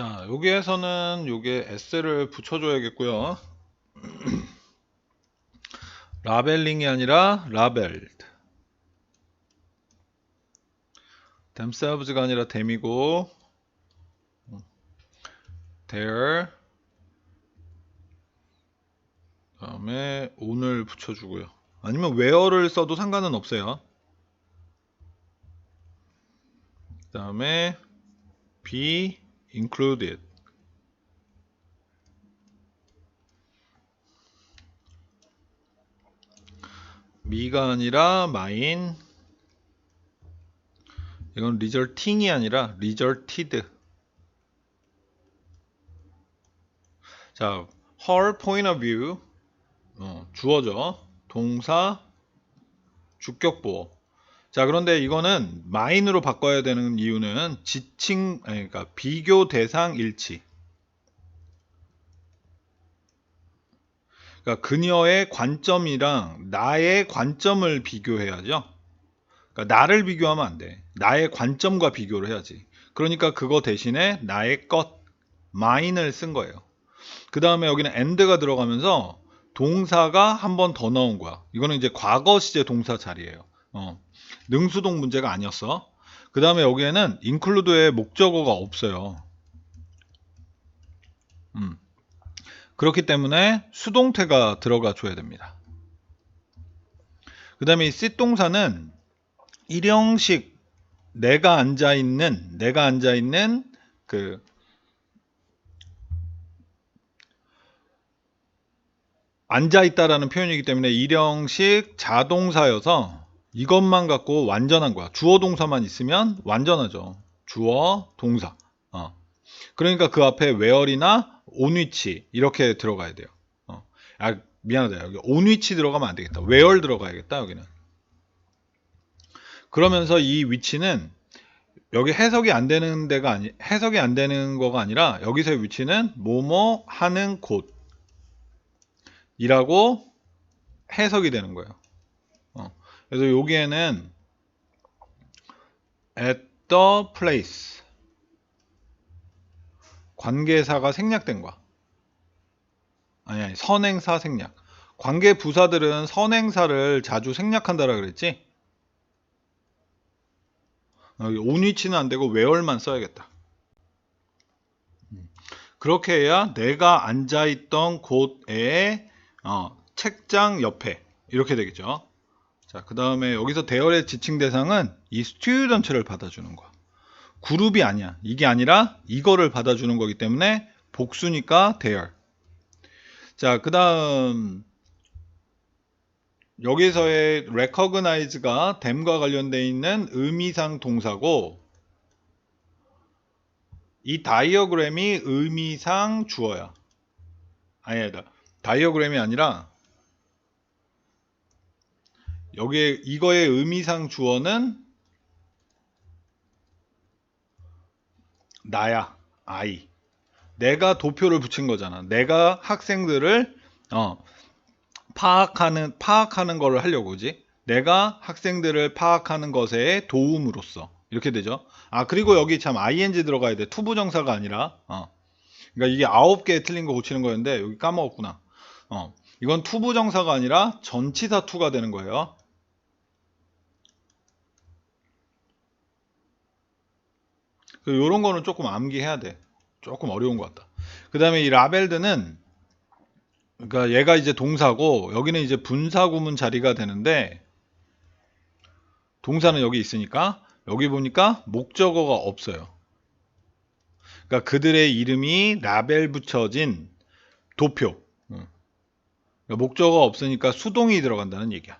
자, 여기에서는 요게 s를 붙여줘야겠고요. 라벨링이 아니라 라벨드. themselves가 아니라 them이고 their 다음에 own을 붙여주고요. 아니면 where를 써도 상관은 없어요. 그 다음에 be included me가 아니라 mine 이건 resulting이 아니라 resulted 자 her point of view 어, 주어져 동사 주격보어 자, 그런데 이거는 mine으로 바꿔야 되는 이유는 지칭, 그러니까 비교 대상 일치. 그러니까 그녀의 관점이랑 나의 관점을 비교해야죠. 그러니까 나를 비교하면 안 돼. 나의 관점과 비교를 해야지. 그러니까 그거 대신에 나의 것, mine을 쓴 거예요. 그 다음에 여기는 and가 들어가면서 동사가 한 번 더 나온 거야. 이거는 이제 과거 시제 동사 자리예요. 어. 능수동 문제가 아니었어. 그 다음에 여기에는 include의 목적어가 없어요. 음. 그렇기 때문에 수동태가 들어가 줘야 됩니다. 그 다음에 이 sit 동사는 일형식 내가 앉아 있는 내가 앉아 있는 그 앉아 있다라는 표현이기 때문에 일형식 자동사여서 이것만 갖고 완전한 거야. 주어 동사만 있으면 완전하죠. 주어 동사. 어. 그러니까 그 앞에 where이나 on which 이렇게 들어가야 돼요. 어. 아 미안하다. 여기 on which 들어가면 안 되겠다. where 들어가야겠다. 여기는. 그러면서 이 위치는 여기 해석이 안 되는 데가 아니 해석이 안 되는 거가 아니라 여기서의 위치는 뭐뭐 하는 곳이라고 해석이 되는 거예요. 그래서 여기에는 at the place 관계사가 생략된 거야. 아니 아니 선행사 생략. 관계 부사들은 선행사를 자주 생략한다라 그랬지? 여기 on 위치는 안 되고 where만 써야겠다. 음. 그렇게 해야 내가 앉아 있던 곳에 어, 책장 옆에 이렇게 되겠죠. 자, 그 다음에 여기서 대열의 지칭 대상은 이 스튜던트를 받아주는 거야. 그룹이 아니야. 이게 아니라 이거를 받아주는 거기 때문에 복수니까 대열. 자, 그 다음 여기서의 recognize가 them과 관련되어 있는 의미상 동사고 이 다이어그램이 의미상 주어야. 아니, 아니다. 다이어그램이 아니라 여기에 이거의 의미상 주어는 나야, 아이. 내가 도표를 붙인 거잖아. 내가 학생들을 어, 파악하는 파악하는 거를 하려고 지 내가 학생들을 파악하는 것에 도움으로써 이렇게 되죠. 아 그리고 여기 참 ing 들어가야 돼. 투부정사가 아니라 어. 그러니까 이게 아홉 개 틀린 거 고치는 거였는데 여기 까먹었구나. 어. 이건 투부정사가 아니라 전치사 투가 되는 거예요. 이런 거는 조금 암기해야 돼. 조금 어려운 것 같다. 그 다음에 이 라벨드는 그러니까 얘가 이제 동사고 여기는 이제 분사구문 자리가 되는데 동사는 여기 있으니까 여기 보니까 목적어가 없어요. 그러니까 그들의 이름이 라벨 붙여진 도표. 그러니까 목적어가 없으니까 수동이 들어간다는 얘기야.